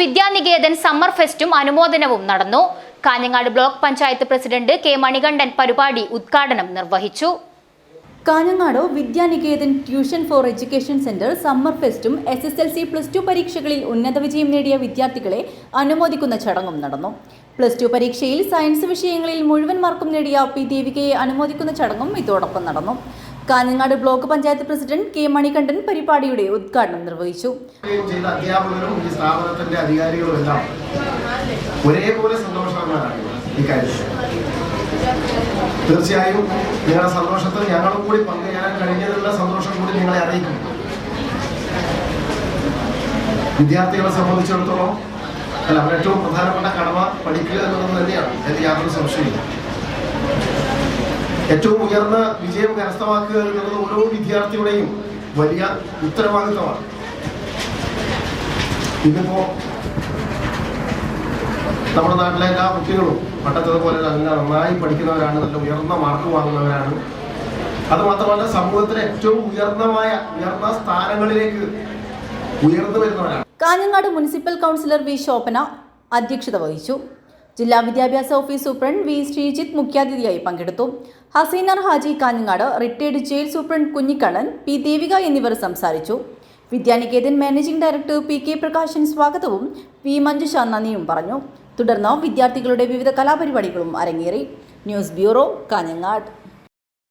Vidya Niketan summer ഫെസ്റ്റും അനുമോദനവും നടന്നു. Kanhangad block panchayat president K Manikandan പരിപാടി ഉദ്ഘാടനം നിർവഹിച്ചു. Kanhangad Vidyaniketan tuition for education centre summer ഫെസ്റ്റും S S L C plus two പരീക്ഷകളിൽ ഉന്നത വിജയം നേടിയ വിദ്യാർത്ഥികളെ അനുമോദിക്കുന്ന ചടങ്ങും നടന്നു. പ്ലസ് ടു പരീക്ഷയിൽ സയൻസ് വിഷയങ്ങളിൽ മുഴുവൻ മാർക്കും നേടിയ പി ദേവികയെ അനുമോദിക്കുന്ന ചടങ്ങും ഇതോടൊപ്പം നടന്നു. Kanhangad block panchayat president K Manikandan പരിപാടിയുടെ ഉദ്ഘാടനം നിർവഹിച്ചു. ഒരേപോലെ കാര്യത്തിൽ. തീർച്ചയായും നിങ്ങളുടെ സന്തോഷത്തിൽ ഞങ്ങളും കൂടി പങ്കുചേരാൻ കഴിഞ്ഞതിലുള്ള സന്തോഷം കൂടി നിങ്ങളെ അറിയിക്കും. വിദ്യാർത്ഥികളെ സംബന്ധിച്ചിടത്തോളം അല്ല അവരേറ്റവും പ്രധാനപ്പെട്ട കടമ പഠിക്കുക എന്നുള്ളത് തന്നെയാണ്. അതിൽ യാതൊരു സംശയമില്ല ഏറ്റവും ഉയർന്ന വിജയം കരസ്ഥമാക്കുക എന്നുള്ളത് ഓരോ വിദ്യാർത്ഥിയുടെയും വലിയ ഉത്തരവാദിത്തമാണ്. ഇന്നിപ്പോ നമ്മുടെ നാട്ടിലെ എല്ലാ കുട്ടികളും പട്ടത്തതുപോലെ നല്ല നന്നായി പഠിക്കുന്നവരാണ് നല്ല ഉയർന്ന മാർക്ക് വാങ്ങുന്നവരാണ്. അത് മാത്രമല്ല സമൂഹത്തിലെ ഏറ്റവും ഉയർന്നമായ ഉയർന്ന സ്ഥാനങ്ങളിലേക്ക് ഉയർന്നു വരുന്നവരാണ്. Kanhangad municipal councillor V Shobhana അധ്യക്ഷത വഹിച്ചു. ജില്ലാ വിദ്യാഭ്യാസ ഓഫീസ് സൂപ്രണ്ട് വി ശ്രീജിത്ത് മുഖ്യാതിഥിയായി പങ്കെടുത്തു. Haseenar Haji Kanhangad retired jail superintendent Kunhikannan P Devika എന്നിവർ സംസാരിച്ചു. Vidyaniketan managing director P K Prakashan സ്വാഗതവും വി മഞ്ജുഷ നന്ദിയും പറഞ്ഞു. തുടർന്ന് വിദ്യാർത്ഥികളുടെ വിവിധ കലാപരിപാടികളും അരങ്ങേറി. News bureau Kanhangad.